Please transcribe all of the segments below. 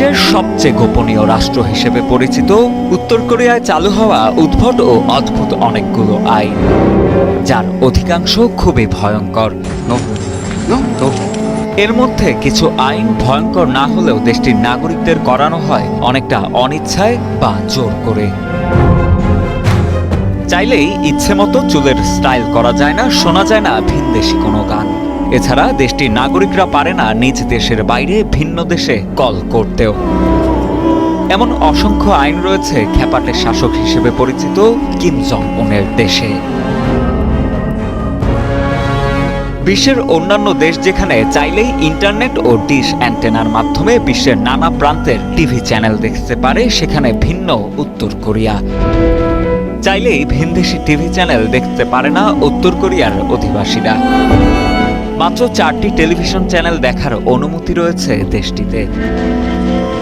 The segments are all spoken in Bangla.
বিশ্বের সবচেয়ে গোপনীয় রাষ্ট্র হিসেবে পরিচিত, উত্তর কোরিয়ায় চালু হওয়া উদ্ভট ও অদ্ভুত অনেকগুলো আইন, যার অধিকাংশ খুবই ভয়ঙ্কর। এর মধ্যে কিছু আইন ভয়ঙ্কর না হলেও দেশটির নাগরিকদের করানো হয় অনেকটা অনিচ্ছায় বা জোর করে। চাইলেই ইচ্ছে মতো চুলের স্টাইল করা যায় না, শোনা যায় না ভিনদেশি কোনো গান। এছাড়া দেশটির নাগরিকরা পারে না নিজ দেশের বাইরে ভিন্ন দেশে কল করতেও। এমন অসংখ্য আইন রয়েছে খ্যাপাটে শাসক হিসেবে পরিচিত কিম জং উনের দেশে। বিশ্বের অন্যান্য দেশ যেখানে চাইলেই ইন্টারনেট ও ডিশ অ্যান্টেনার মাধ্যমে বিশ্বের নানা প্রান্তের টিভি চ্যানেল দেখতে পারে সেখানে ভিন্ন উত্তর কোরিয়া। চাইলেই ভিনদেশি টিভি চ্যানেল দেখতে পারে না উত্তর কোরিয়ার অধিবাসীরা। মাত্র চারটি টেলিভিশন চ্যানেল দেখার অনুমতি রয়েছে দেশটিতে।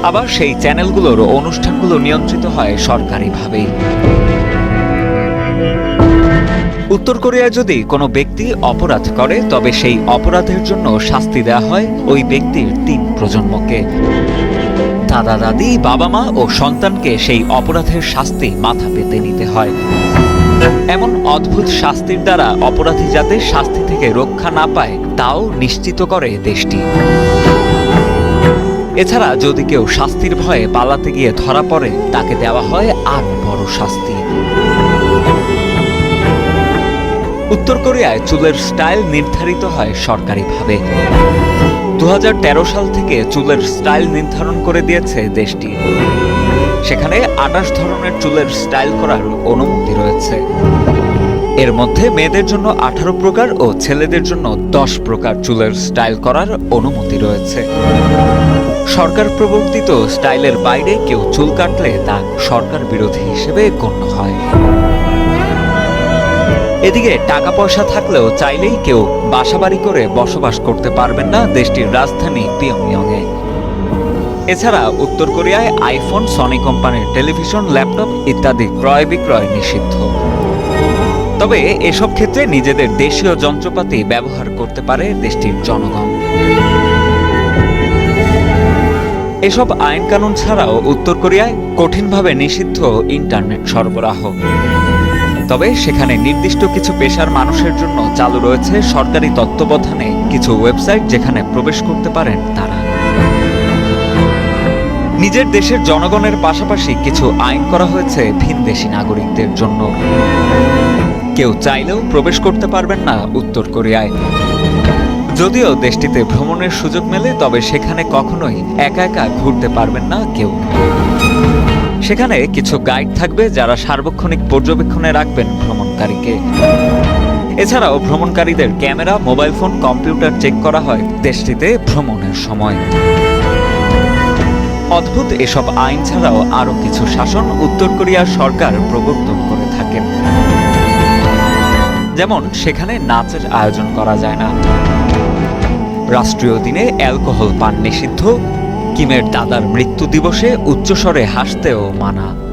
আবার সেই চ্যানেলগুলোর অনুষ্ঠানগুলো নিয়ন্ত্রিত হয় সরকারিভাবেই। উত্তর কোরিয়ায় যদি কোনো ব্যক্তি অপরাধ করে, তবে সেই অপরাধের জন্য শাস্তি দেওয়া হয় ওই ব্যক্তির তিন প্রজন্মকে। দাদা দাদি বাবা মা ও সন্তানকে সেই অপরাধের শাস্তি মাথা পেতে নিতে হয়। এমন অদ্ভুত শাস্তির দ্বারা অপরাধী যাতে শাস্তি থেকে রক্ষা না পায়, তাও নিশ্চিত করে দেশটি। এছাড়া যদি কেউ শাস্তির ভয়ে পালাতে গিয়ে ধরা পড়ে, তাকে দেওয়া হয় আর বড় শাস্তি। উত্তর কোরিয়ায় চুলের স্টাইল নির্ধারিত হয় সরকারিভাবে। দু হাজার তেরো সাল থেকে চুলের স্টাইল নির্ধারণ করে দিয়েছে দেশটি। সেখানে আঠাশ ধরনের চুলের স্টাইল করার অনুমতি রয়েছে। এর মধ্যে মেয়েদের জন্য আঠারো প্রকার ও ছেলেদের জন্য দশ প্রকার চুলের স্টাইল করার অনুমতি রয়েছে। সরকার প্রবর্তিত স্টাইলের বাইরে কেউ চুল কাটলে তা সরকার বিরোধী হিসেবে গণ্য হয়। এদিকে টাকা পয়সা থাকলেও চাইলেই কেউ বাসাবাড়ি করে বসবাস করতে পারবেন না দেশটির রাজধানী পিয়ংইয়ংয়ে। এছাড়া উত্তর কোরিয়ায় আইফোন, সনি কোম্পানির টেলিভিশন, ল্যাপটপ ইত্যাদি ক্রয় বিক্রয় নিষিদ্ধ। তবে এসব ক্ষেত্রে নিজেদের দেশীয় যন্ত্রপাতি ব্যবহার করতে পারে দেশটির জনগণ। এসব আইন কানুন ছাড়াও উত্তর কোরিয়ায় কঠিনভাবে নিষিদ্ধ ইন্টারনেট সরবরাহ। তবে সেখানে নির্দিষ্ট কিছু পেশার মানুষের জন্য চালু রয়েছে সরকারি তত্ত্বাবধানে কিছু ওয়েবসাইট যেখানে প্রবেশ করতে পারেন তারা। নিজের দেশের জনগণের পাশাপাশি কিছু আইন করা হয়েছে ভিনদেশি নাগরিকদের জন্য। কেউ চাইলেও প্রবেশ করতে পারবেন না উত্তর কোরিয়ায়। যদিও দেশটিতে ভ্রমণের সুযোগ মেলে, তবে সেখানে কখনোই একা একা ঘুরতে পারবেন না কেউ। সেখানে কিছু গাইড থাকবে যারা সার্বক্ষণিক পর্যবেক্ষণে রাখবেন ভ্রমণকারীকে। এছাড়াও ভ্রমণকারীদের camera, mobile phone, computer check করা হয় দেশটিতে ভ্রমণের সময়। অদ্ভুত এসব আইন ছাড়াও আরও কিছু শাসন উত্তর কোরিয়ার সরকার প্রবর্তন করে। যেমন সেখানে নাচের আয়োজন করা যায় না। রাষ্ট্রীয় দিনে অ্যালকোহল পান নিষিদ্ধ, কিমের দাদার মৃত্যু দিবসে উচ্চস্বরে হাসতেও মানা।